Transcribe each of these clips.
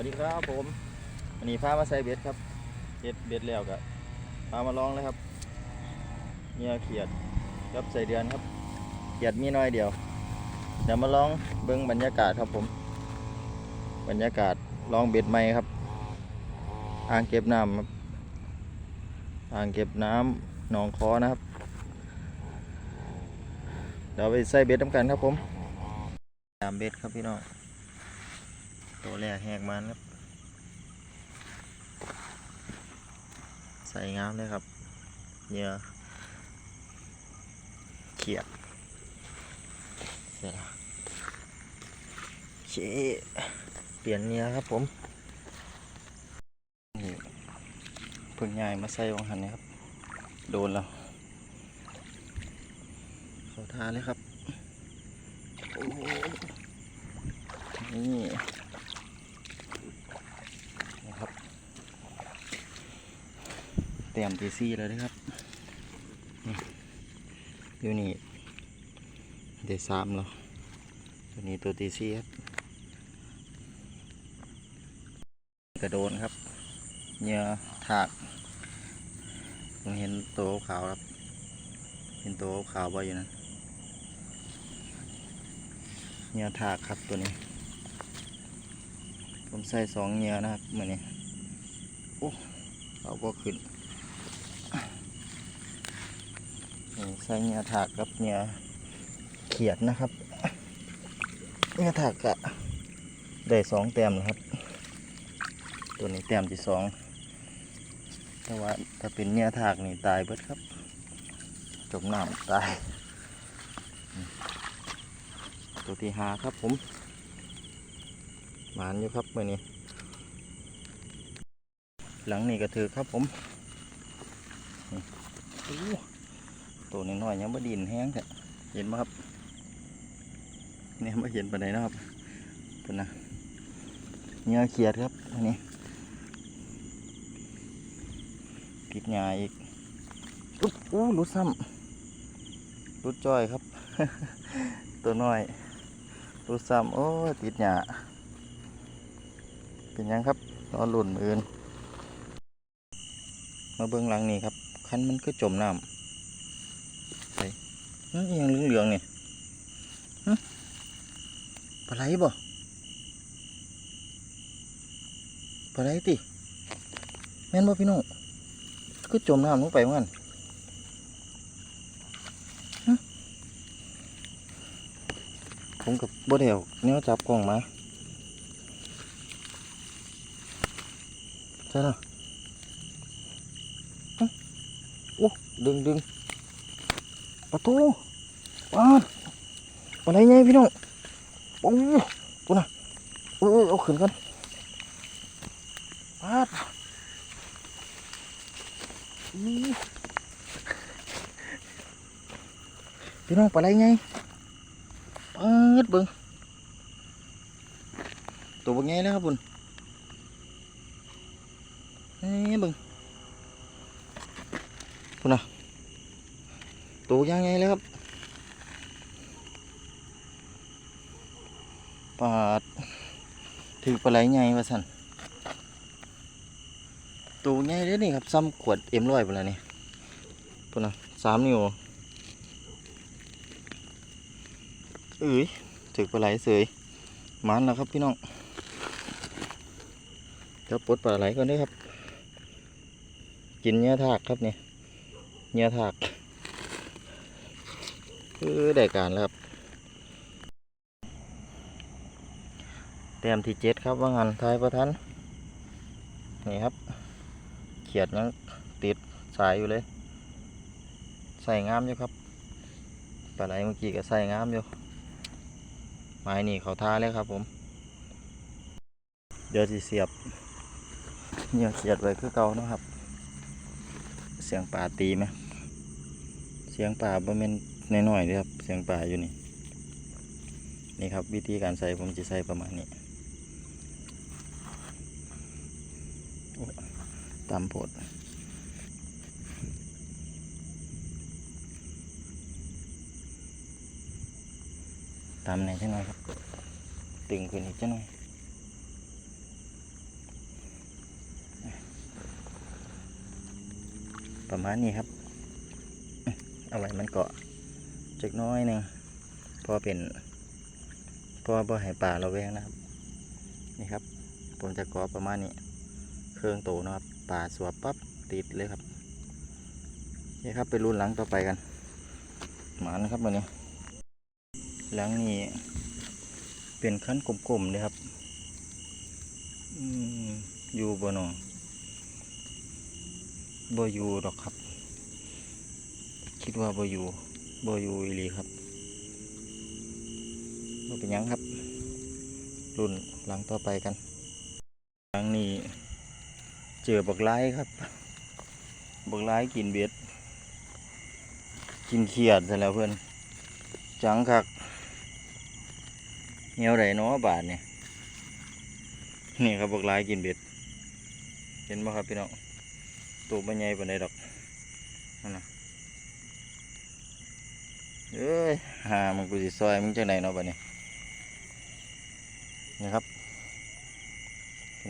วัสดีครับผมวันนี้พามาใส่เบ็ดครับเบ็ดเบ็ดแล้วก็พามาลองเลยครับเหงื่อเขียดกับใส่เดือนครับเขียดมีน้อยเดียว เดี๋ยวมาลองเบิ้งบรรยากาศครับผม บรรยากาศลองเบ็ดใหม่ครับ อ่างเก็บน้ำครับอ่างเก็บน้ำหนองคอนะครับ เดี๋ยวไปใส่เบ็ดน้ำกันครับผมตามเบ็ดครับพี่น้อง ตัวแรกแหกมันครับใส่งามเลยครับเหยื่อเขียดเสร็จแล้วเคเปลี่ยนเหยื่อครับผมเพิ่งย้ายมาใส่วังหันนี่ครับ โดนแล้วเขาทาเลยครับ นี่ นะครับ เตรียมตีซี่แล้วนะครับอยู่นี่เดยวสามแล้วตัวนี้ตัวตีซี่ครับกระโดนครับเหยื่อถากผมเห็นตัวขาวครับ เห็นตัวขาวบ่อยู่นะเหยื่อถากครับตัวนี้ ผมใส่สองเหยื่อนะครับมือนี้โอ้เอาก็ขึ้นนี่ ใส่เหยื่อถากกับเหยื่อเขียดนะครับเหยื่อถากกะได้สองแต้มนะครับ ตัวนี้แต้มที่สองแต่ว่าถ้าเป็นเหยื่อถากนี่ตายเบิดครับ จมน้ำตาย ตัวที่หาครับผมหมานอยู่ครับเมื่อนี้หลังนี้ก็ถือครับผมโอ้ ตัวน้อยๆยังบ่ดินแห้งแท้เห็นไหมครับเนี่ยไม่เห็นปานใดนะครับเป็นนะเนื้อเขียดครับอันนี้กิดหญ้าอีกอุ๊บอู้รุดซ้ำรุดจ้อยครับ ตัวน้อยรุดซ้ำโอ้ติดหญ้าเป็นยังครับนอนหลุ่นมืออื่นมาเบื้องหลังนี่ครับ คันมันก็จมน้ำ นั่นอิหยังเหลืองๆนี่ฮะปลาไหลบ่ปลาไหลติ แม่นบ่พี่น้องก็จมน้ำลงไปเหมือนกันผมกับบ่เดียวเนี่ยจับกล้องมาใช่แล้วอ๊ะโอ้ดึงดึง ประตูปาดอะไรไงพี่น้องโอ้ปุ่นน่ะเออเอาขึ้นกันปาดพี่น้องปลาไหลไงปาดเบิ่งตัวเป็นไงแล้วครับบุญนี่บึงพุ่นนะ ตัวยังไงเลยครับปาดถือปลาไหลใหญ่ว่าสันตัวใหญ่เลยนี่ครับซ้ำขวดเอ็มร้อยไปแล้วนี่พุ่นนะสามนิ้วเอ้ยถือปลาไหลเสยมันแล้วครับพี่น้องเดี๋ยวปลดปลาไหลก่อนด้วยครับ กินเนื้อถากครับเนี่ยเนื้อถาก อได้การแล้วครับแต้มที่เจ็ดครับว่างานทายประทันนี่ครับ เขียดยังติดสายอยู่เลย ใส่งามอยู่ครับปลาไหลเมื่อกี้ก็ใส่งามอยู่ไม้นี่เขาท่าเลยครับผม เดี๋ยวจะเสียบเนี่ยเขียดไว้คือเก่านะครับ เสียงป่าตีไหมเสียงป่าบ่แม่น น้อยๆด้วครับเสียงป่าอยู่นี่นี่ครับวิธีการใส่ผมจะใส่ประมาณนี้ตามผดตามไหนเช่นไรครับ ตึงขึ้นอีกเช่นไรประมาณนี้ครับ อะไรมันเกาะ จักน้อยหนึ่งพอเป็นพอบ่ให้ป่าเราแวงนะครับ นี่ครับ ผมจะกาะประมาณนี้ เครื่องโตนะครับป่าสวบปั๊บติดเลยครับนี่ครับไปรุ่นหลังต่อไปกัน หมานะครับวันนี้ หลังนี้เป็นขั้นกลมๆเลยครับอยู่บนนอบ่อยู่ดอกครับ คิดว่าบ่อยู่ บอยู่อีหลีครับบ่เป็นยังครับ รุ่นหลังต่อไปกัน หลังนี้เจอบักไล่ครับ บักไล่กินเบ็ด กินเขียดซะแล้วเพื่อน จังคักเหี่ยวไดเนาะบาทเนี่ยนี่ครับบักไล่กินเบ็ด เห็นบ่ครับพี่น้องตัวมันใหญ่ปานใดดอกนั่นน่ะเอ้ยหามัน กูสิซอยมึงจังไดเนาะบัดนี้นี่ครับ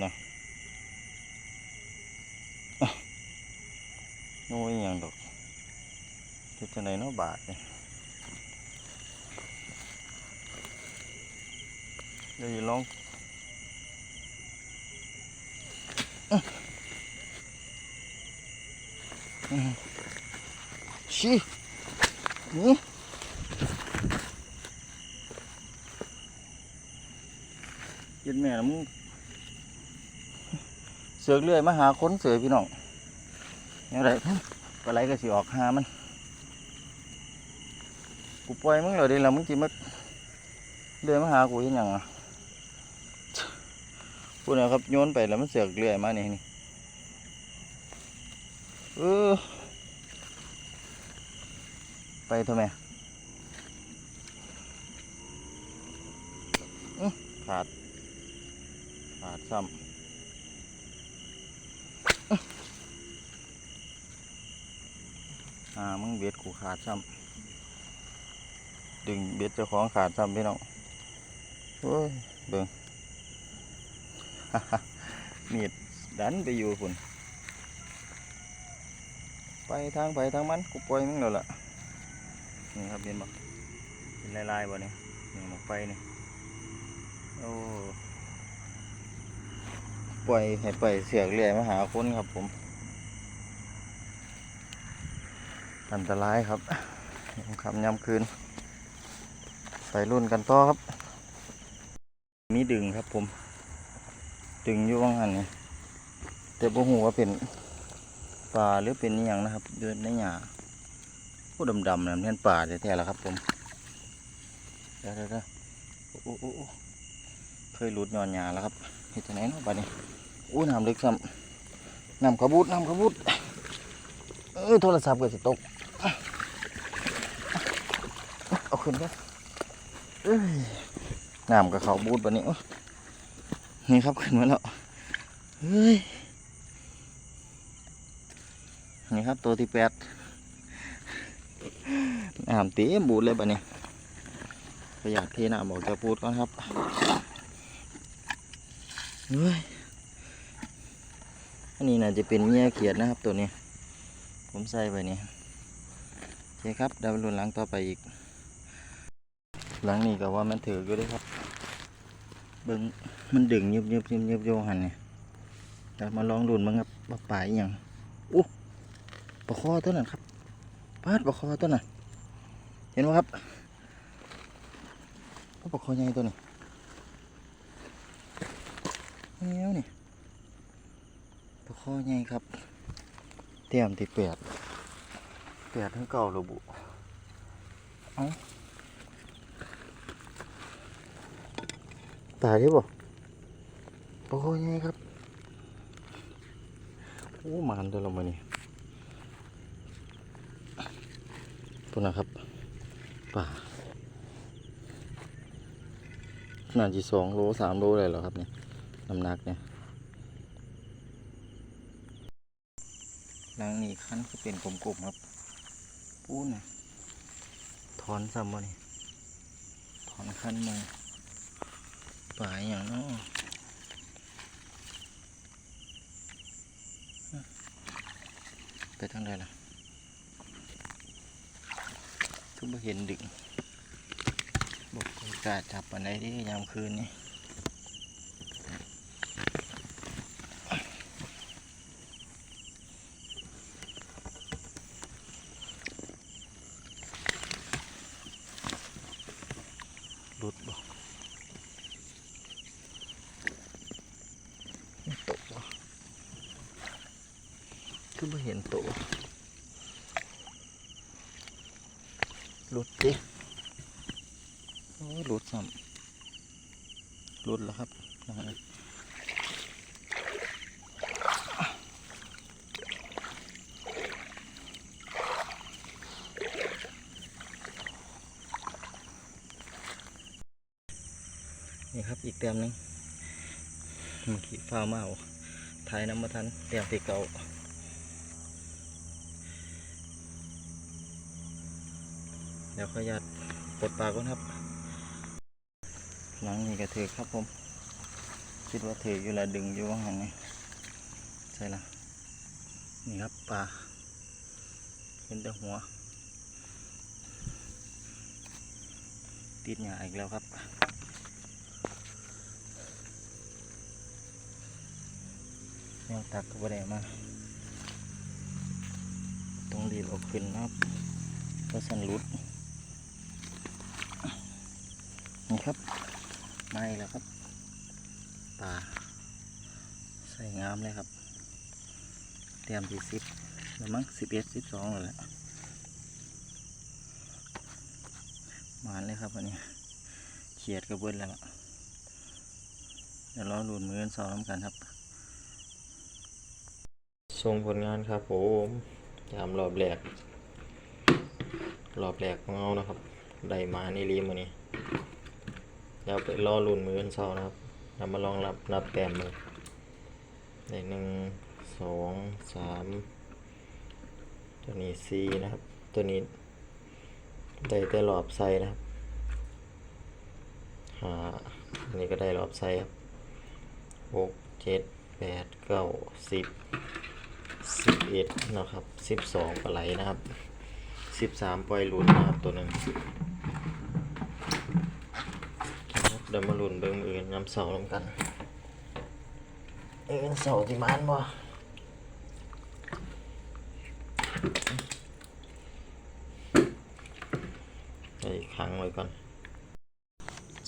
นะโอ้ยยังดอกเฮ็ดจังไดเนาะบาทเนี่ยเดี๋ยวลองชี้นี่ ยันแม่ละมึงเสือกเลื่อยมาหาค้นเสือพี่น้องยังไงปลาไหลก็สิออกหามัน กูปล่อยมึงเลยดิแล้วมึงจิมาเลื่อยมาหากูเห็นยังอะพูดนะครับโยนไปแล้วมันเสือกเลื่อยมานี่นี่เออไปทำไมขาด ขาดซ้ำอ่ามึงเบ็ดกูขาดซ้ำดึงเบ็ดเจ้าของขาดซ้ำพี่น้องโอ้ยเบิ่งมีดดันไปอยู่คุณไปทางไปทางมันกูปล่อยมึงแล้วล่ะนี่ครับเห็นบ่เป็นลายๆบ่เนี่ยนี่หมอกไฟนี่โอ้ ปล่อยให้ไปเสียกเรื่อยมาหาคนครับผม อันตรายครับยามค่ำยามคืน ไปรุ่นกันต่อครับ มีดึงครับผม ดึงอยู่ว่างหันนี่แต่บ่ฮู้ว่าเป็นปลาหรือเป็นอหย่างนะครับเดินในหญ้าผู้ดำๆนั่นเป็นป่าแท้ๆแล้วครับผมเดี๋ยวเดี๋ยวโอ้โอ้โอ้เคยหลุดนอนหยาแล้วครับเห็ดที่ไหนเนาะบ้านี้ อู้น้ำลึกซ้ำน้ำขบุดน้ำขบุดเออโทรศัพท์ก็สิตก เอาขึ้นครับเอ้ยน้ำกับเขาบูดบ้านี้นี่ครับขึ้นมาแล้วเฮ้ยนี่ครับตัวที่แปดน้ำเต็มบูดเลยบะนี่ประหยัดเทน้ำบอกจะพูดก่อนครับเฮ้ย อันนี้น่าจะเป็นเมียเขียดนะครับตัวนี้ ผมใส่ไปนี่โอเคครับดาวรุ่นหลังต่อไปอีก หลังนี้ก็ว่ามันถืออยู่ด้วยครับ เบิ้งมันดึงยุบยุบยุบยุบโยหันเนี่ยเดี๋ยวมาลองดูมันครับว่าปลาอย่างอู้ปลาคอตัวนั้นครับปาปลาคอตัวน่ะเห็นไหมครับปลาคอใหญ่ตัวนี้เนี้ยนี่ ปลาคอใหญ่ครับ เตรียมที่แปดแปดทั้เก่าระบุเอ้าตายได้บ่ปลาคอใหญ่ครับ โอ้มันตัวลงมานี่พุ่นะครับ ป่าขนาดจีสองโลสามโลเลยเหรอครับเนี่ย น้ำหนักเนี่ย นี่ขั้นก็เป็นกลมๆครับ ปูนะถอนซ้ำมาเนี่ยถอนขั้นมาป่ายอย่างเนานไปทางใดล่ะ ทุกเห็นดึงบอกกาจับอันใดที่ยามคืนนี่ ตคือไม่เห็นโตหลุดดิโอ้หลุดซ้ำหลุดแล้วครับนี่ครับอีกเต็มหนึง เมื่อกี้ฟ้ามาเอาถ่ายน้ำมาทันเตรียมตีเก่าเดี๋ยวขออนุญาตปลดปลาก่อนครับ หลังนี้ก็ถือครับผม คิดว่าถืออยู่ละดึงอยู่ว่าหันนี่ใช่ละนี่ครับปลาเห็นแต่หัว ติดหยาอีกแล้วครับ แนวตักก็บ่ได้มาต้องรีบเอาขึ้นนะครับก็สันรุดนี่ครับมาอีกแล้วครับปลาใส่งามเลยครับ เตรียมที่สิบแล้วมั้งสิบเอ็ดสิบสองแล้วแหละมาเลยครับวันนี้เขียดกระเบื้องแล้วเดี๋ยวรอหลุดมือกันสองน้ำกันครับ ส่งผลงานครับผมยามรอบแรก รอบแรกของเรานะครับ ได้มานี่รีมือนี้เดี๋ยวไปรอลุ่นมือกันเช้านะครับเรามาลองรับนับแต้มเลยได้หนึ่งสองสามตัวนี้สี่นะครับ ตัวนี้ได้แต่รอบไซนะครับหาอันนี้ก็ได้รอบไซครับหกเจ็ดแปดเก้าสิบ สิบเอ็ดนะครับสิบสองปลาไหลนะครับสิบสามปล่อยหลุนนะครับตัวหนึ่งเดี๋ยวมาหลุนเบิ้งมือกันย้ำเสาลงกันเอ็นเสาที่มันบ่ไปขังไว้ก่อน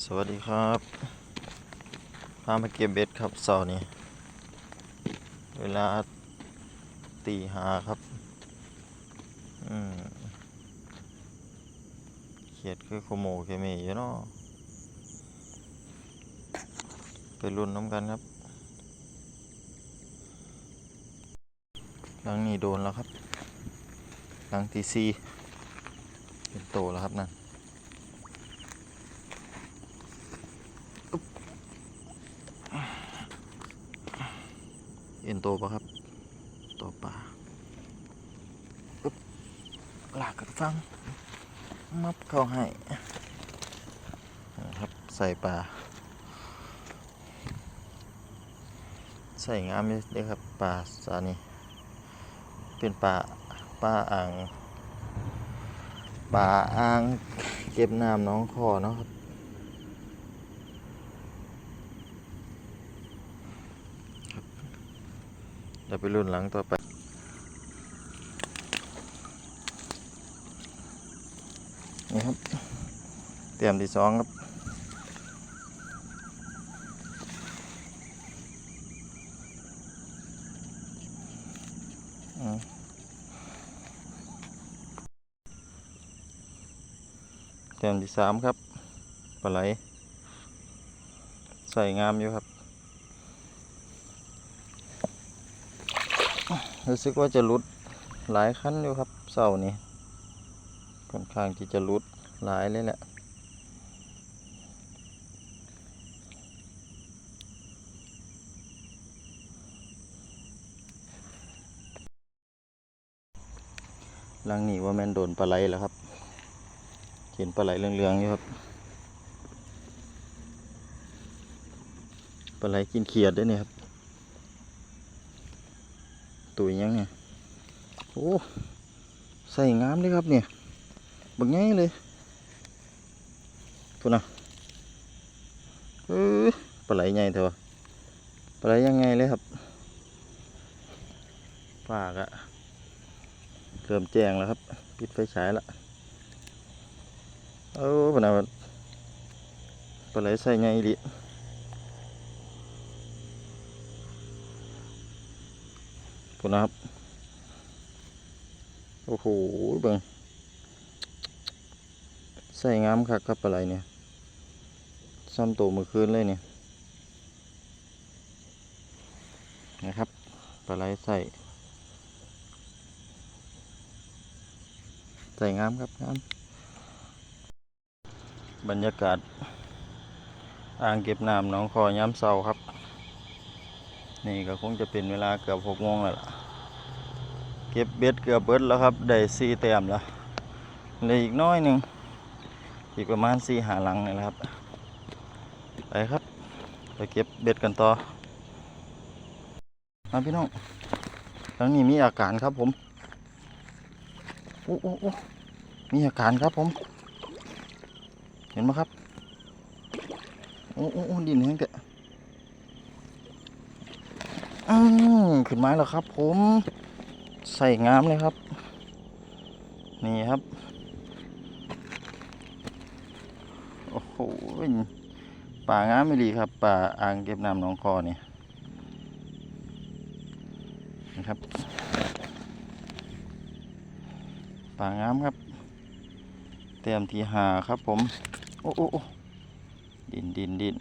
สวัสดีครับพามาเก็บเบ็ดครับเสาร์นี้เวลา ตีหาครับ อืมเขียดคือโคโมเคเมอยู่เนาะไปรุนน้ำกันครับ หลังนี้โดนแล้วครับ หลังทีซีเป็นโตแล้วครับนั่นเอ็นโตปะครับโตปลาอึ๊บ หลากกันฟัง มับเข้าให้นะครับใส่ปลาใส่งามเลยครับปลาสานี้เป็นปลาปลาอ่างปลาอ่างเก็บน้ำน้องคอเนาะครับครับเดี๋ยวไปรุ่นหลังต่อไป นี่ครับ เตรียมที่สองครับอืมเตียมที่สามครับปลาไหลใส่งามอยู่ครับ รู้สึกว่าจะลุดหลายขั้นอยู่ครับเสานี้ค่อนข้างที่จะรุดหลายเลยแหละ ลังนี้ว่าแม่นโดนปลาไหลแล้วครับ เห็นปลาไหลเหลืองๆอยู่ครับ ปลาไหลกินเขียดด้วยเนี่ยครับ ตัวยังเนี่ย โอ้ ใส่งามเลยครับเนี่ยบักง่ายเลยพูดนะเออปลาไหลใหญ่เถอะปลาไหลยังไงเลยครับปากอะ เริ่มแจ้งแล้วครับ ปิดไฟฉายละเออพนักปลาไหลใส่ไงดิพูดนะครับ โอ้โหเบิ่งใส่งามคักครับปลาไหลเนี่ยซ้ำโตเมื่อคืนเลยเนี่ยนะครับปลาไหลใส่ ใส่งามครับงามบรรยากาศ อ่างเก็บน้ำหนองคอยามเสาครับ นี่ก็คงจะเป็นเวลาเกือบหกโมงแล้วล่ะ เก็บเบ็ดเกือบเบิดแล้วครับ ได้สี่แต้มแล้วเหลืออีกน้อยหนึ่งอีกประมาณสี่หาหลังนี่แหละครับ ไปครับไปเก็บเบ็ดกันต่อมาพี่น้องทางนี้มีอาการครับผม อ้โอ้โอ้มีอาการครับผม เห็นไหมครับ โอ้โอ้ดินแห้งเตะอืมขึ้นไม้แล้วครับ ผมใส่งามเลยครับ นี่ครับ โอ้โหป่างามไม่ดีครับ ป่าอ่างเก็บน้ำหนองคอเนี่ยนะครับ ป่างามครับ เตรียมทีหาครับผม โอ้โอ้ดินดินดิน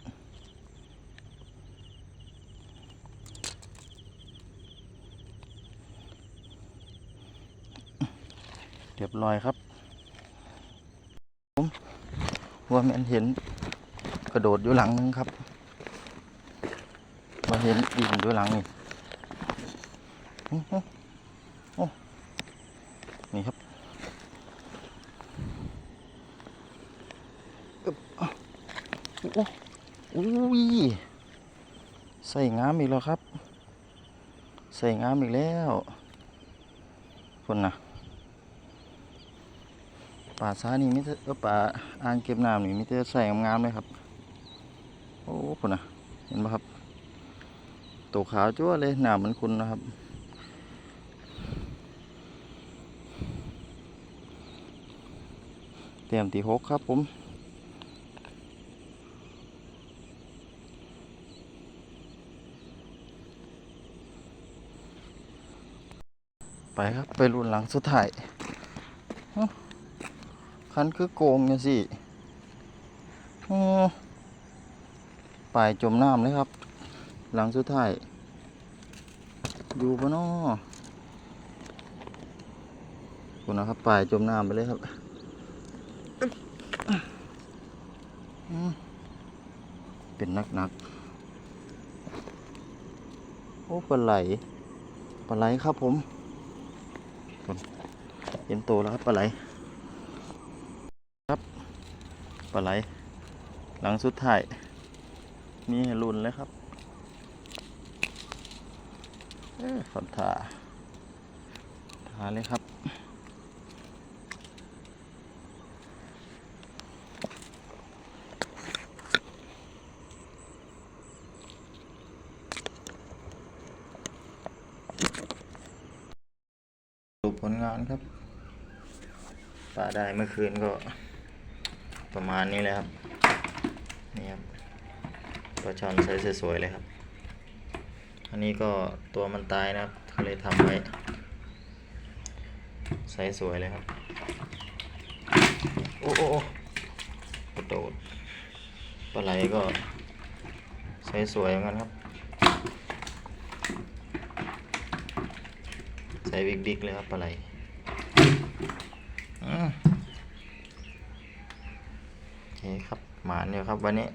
เรียบร้อยครับ ผมว่าแมนเห็นกระโดดอยู่หลังนึงครับ มาเห็นดินอยู่หลังนี่นี่ครับอะโอุ้ยใส่งามอีกแล้วครับ ใส่งามอีกแล้วคนน่ะป่าช้านี่มิแต่เออป่าอ่างเก็บน้ำนี่มิแต่ใส่งามเลยครับ โอ้พุ่นนะเห็นไหมครับตัวขาวจั่วเลยน้ำมันคุณนะครับ เตรียมตีหกครับผม ไปครับ ไปรุ่นหลังสุดท้ายคันคือโกงเนี่ยสิอืมปลายจมน้ำเลยครับ หลังสุดท้าย อยู่ปะน้อคุณนะครับปลายจมน้ำไปเลยครับเป็นนักนักโอ้ปลาไหลปลาไหลครับผม่อนเห็นโตแล้วครับปลาไหลครับปลาไหล หลังสุดท้ายมีให้รุ่นเลยครับเอ้ยฝันถาถาเลยครับ ดูผลงาน ครับปลาได้เมื่อคืนก็ประมาณนี้เลยครับ นี่ครับปลาช่อนไซส์สวยๆเลยครับ อันนี้ก็ตัวมันตายนะครับเลยทำไว้ไซส์สวยเลยครับ โอ้โอ้โอ้กระโดดปลาไหลก็ไซส์สวยเหมือนกันครับใส่บิ๊กๆเลยครับปลาไหลอื มาเคครับหมานเดียครับวันนี้